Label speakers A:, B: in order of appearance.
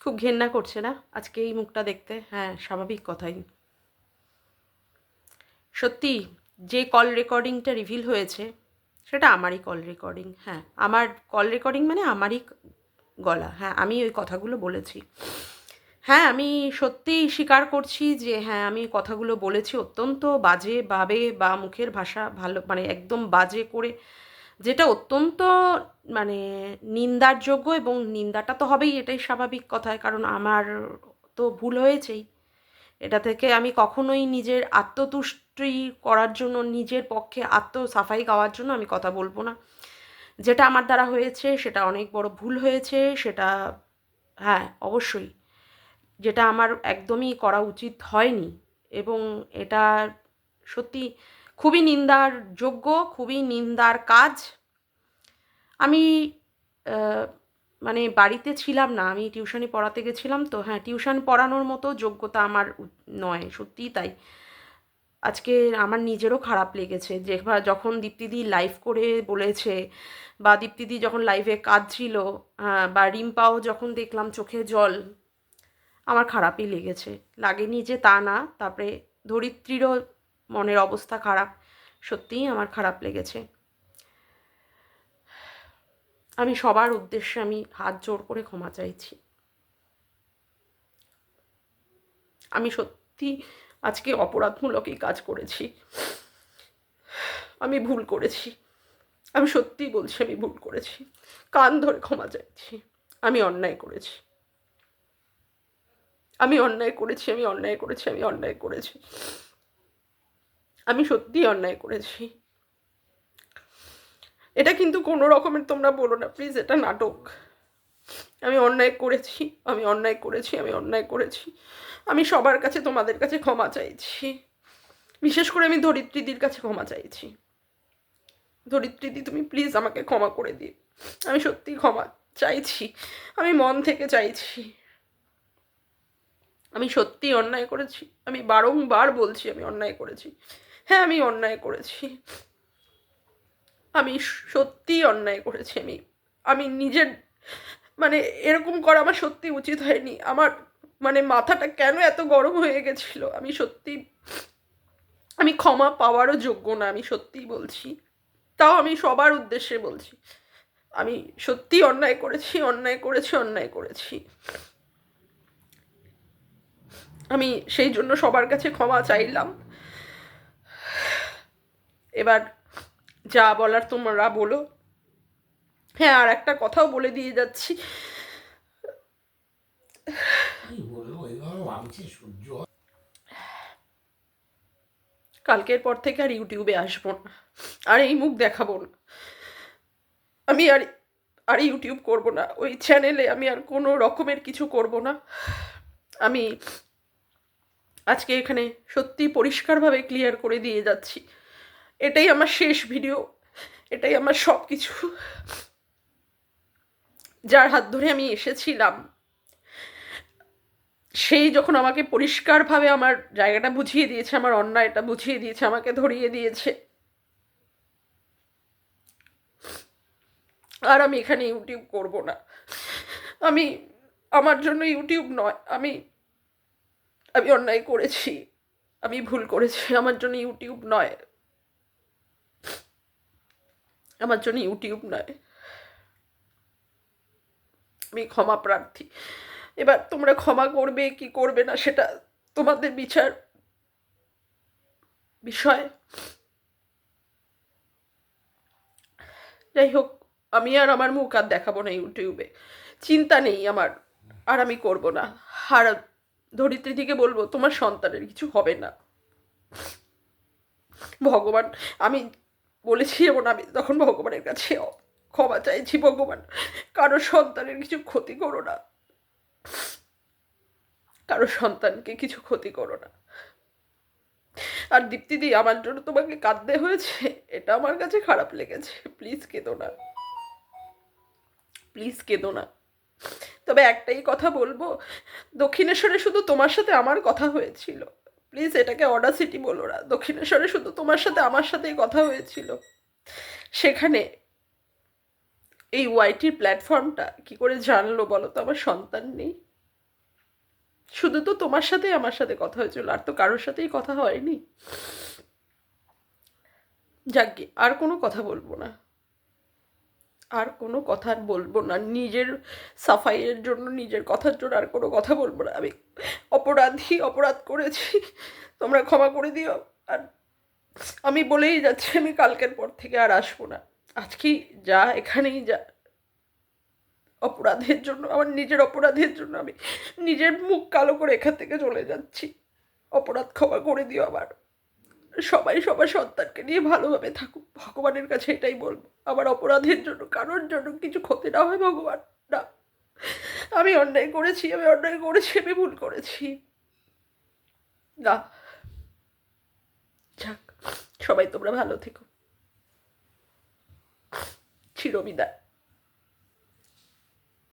A: খুব ঘেন্না করছে না? আজকে এই মুখটা দেখতে? হ্যাঁ স্বাভাবিক কথাই। সত্যি, যে কল রেকর্ডিংটা রিভিল হয়েছে, সেটা আমারই কল রেকর্ডিং হ্যাঁ আমার কল রেকর্ডিং মানে আমারই গলা। হ্যাঁ আমি ওই কথাগুলো বলেছি। হ্যাঁ আমি সত্যিই স্বীকার করছি যে হ্যাঁ আমি কথাগুলো বলেছি অত্যন্ত বাজে বাজেভাবে বা মুখের ভাষা ভালো মানে একদম বাজে করে যেটা অত্যন্ত মানে নিন্দার যোগ্য এবং নিন্দাটা তো হবেই, এটাই স্বাভাবিক কথায় কারণ আমার তো ভুল হয়েছেই। এটা থেকে আমি কখনোই নিজের আত্মতুষ্টি করার জন্য, নিজের পক্ষে আত্মসাফাই গাওয়ার জন্য আমি কথা বলব না। যেটা আমার দ্বারা হয়েছে, সেটা অনেক বড় ভুল হয়েছে, সেটা হ্যাঁ অবশ্যই। যেটা আমার একদমই করা উচিত হয়নি এবং এটা সত্যি খুবই নিন্দার যোগ্য, খুবই নিন্দার কাজ। আমি মানে বাড়িতে ছিলাম না, আমি টিউশনি পড়াতে গেছিলাম, তো হ্যাঁ টিউশন পড়ানোর মতো যোগ্যতা আমার নয়, সত্যিই তাই। আজকে আমার নিজেরও খারাপ লেগেছে, যে যখন দীপ্তিদি লাইভ করে বলেছে, বা দীপ্তিদি যখন লাইভে কাঁদছিল বা রিম্পাও যখন দেখলাম চোখে জল, আমার খারাপই লেগেছে। লাগেনি যে তা না, তারপরে ধরিত্রীরও মনের অবস্থা খারাপ। সত্যিই আমার খারাপ লেগেছে। আমি সবার উদ্দেশ্যে আমি হাত জোর করে ক্ষমা চাইছি। আমি সত্যি আজকে অপরাধমূলক এই কাজ করেছি। আমি ভুল করেছি। আমি সত্যিই বলছি আমি ভুল করেছি। কান ধরে ক্ষমা চাইছি। আমি অন্যায় করেছি। আমি অন্যায় করেছি, আমি অন্যায় করেছি, আমি অন্যায় করেছি। আমি সত্যিই অন্যায় করেছি। এটা কিন্তু কোনো রকমের তোমরা বলো না প্লিজ এটা নাটক। আমি অন্যায় করেছি, আমি অন্যায় করেছি, আমি অন্যায় করেছি। আমি সবার কাছে তোমাদের কাছে ক্ষমা চাইছি। বিশেষ করে আমি ধরিত্রীদির কাছে ক্ষমা চাইছি। ধরিত্রীদি, তুমি প্লিজ আমাকে ক্ষমা করে দিও। আমি সত্যি ক্ষমা চাইছি। আমি মন থেকে চাইছি। আমি সত্যি অন্যায় করেছি। আমি বারংবার বলছি আমি অন্যায় করেছি। হ্যাঁ আমি অন্যায় করেছি। আমি সত্যি অন্যায় করেছি, আমি আমি নিজের মানে এরকম করা আমার সত্যি উচিত হয়নি। আমার মানে মাথাটা কেন এত গরম হয়ে গেছিল? আমি সত্যি আমি ক্ষমা পাওয়ারও যোগ্য না, আমি সত্যিই বলছি। তাও আমি সবার উদ্দেশ্যে বলছি। আমি সত্যি অন্যায় করেছি অন্যায় করেছি অন্যায় করেছি। আমি সেই জন্য সবার কাছে ক্ষমা চাইলাম। এবার যা বলার তোমরা বলো। হ্যাঁ আর একটা কথাও বলে দিয়ে যাচ্ছি। কালকের পর থেকে আর ইউটিউবে আসব না আর এই মুখ দেখাবো না। আমি আর আর ইউটিউব করব না ওই চ্যানেলে আমি আর কোনো রকমের কিছু করব না। আমি আজকে এখানে সত্যি পরিষ্কারভাবে ক্লিয়ার করে দিয়ে যাচ্ছি। এটাই আমার শেষ ভিডিও এটাই আমার সব কিছু যার হাত ধরে আমি এসেছিলাম, সেই যখন আমাকে পরিষ্কারভাবে আমার জায়গাটা বুঝিয়ে দিয়েছে, আমার অন্যায়টা বুঝিয়ে দিয়েছে, আমাকে ধরিয়ে দিয়েছে। আর আমি এখানে ইউটিউব করব না। আমি, আমার জন্য ইউটিউব নয়, আমি আমি অন্যায় করেছি, আমি ভুল করেছি, আমার জন্য ইউটিউব নয়। আমার জন্য ইউটিউব নয়। আমি ক্ষমা প্রার্থী। এবার তোমরা ক্ষমা করবে, কি করবে না সেটা তোমাদের বিচার বিষয়। যাই হোক, আমি আর আমার মুখ আর দেখাবো না ইউটিউবে। চিন্তা নেই আমার, আর আমি করব না। আর ধরিত্রীদিকে বলব, তোমার সন্তানের কিছু হবে না। ভগবান, আমি বলেছি এবং আমি তখন ভগবানের কাছে ক্ষমা চাইছি, ভগবান। কারও সন্তানের কিছু ক্ষতি করো না। কারও সন্তানকে কিছু ক্ষতি করো না। আর দীপ্তিদি আমার জন্য তোমাকে কাঁদতে হয়েছে, এটা আমার কাছে খারাপ লেগেছে। প্লিজ কেঁদো না। প্লিজ কেঁদো না। তবে একটাই কথা বলব, দক্ষিণেশ্বরে শুধু তোমার সাথে আমার কথা হয়েছিল। প্লিজ এটাকে অডাসিটি বলো না। দক্ষিণেশ্বরে শুধু তোমার সাথে আমার সাথেই কথা হয়েছিল। সেখানে এই ওয়াইটির প্ল্যাটফর্মটা কি করে জানলো বলো তো? আমার সন্তান নেই। শুধু তো তোমার সাথেই আমার সাথে কথা হয়েছিল, আর তো কারোর সাথেই কথা হয়নি। যাকে আর কোনো কথা বলব না। আর কোনো কথা বলব না। নিজের সাফাইয়ের জন্য, নিজের কথার জন্য আর কোনো কথা বলব না। আমি অপরাধী অপরাধ করেছি। তোমরা ক্ষমা করে দিও। আর আমি বলেই যাচ্ছি, আমি কালকের পর থেকে আর আসব না। আজকেই যা, এখানেই যা। অপরাধের জন্য, আমার নিজের অপরাধের জন্য আমি নিজের মুখ কালো করে এখান থেকে চলে যাচ্ছি। অপরাধ ক্ষমা করে দিও আমার সবাই সবার সন্তানকে নিয়ে ভালোভাবে থাকুক। ভগবানের কাছে এটাই বলব। আমার অপরাধের জন্য, কারোর জন্য কিছু ক্ষতি না হয় ভগবান। না। আমি অন্যায় করেছি, আমি অন্যায় করেছি, আমি ভুল করেছি। না। যাক, সবাই তোমরা ভালো থেকো। চিরবিদায়।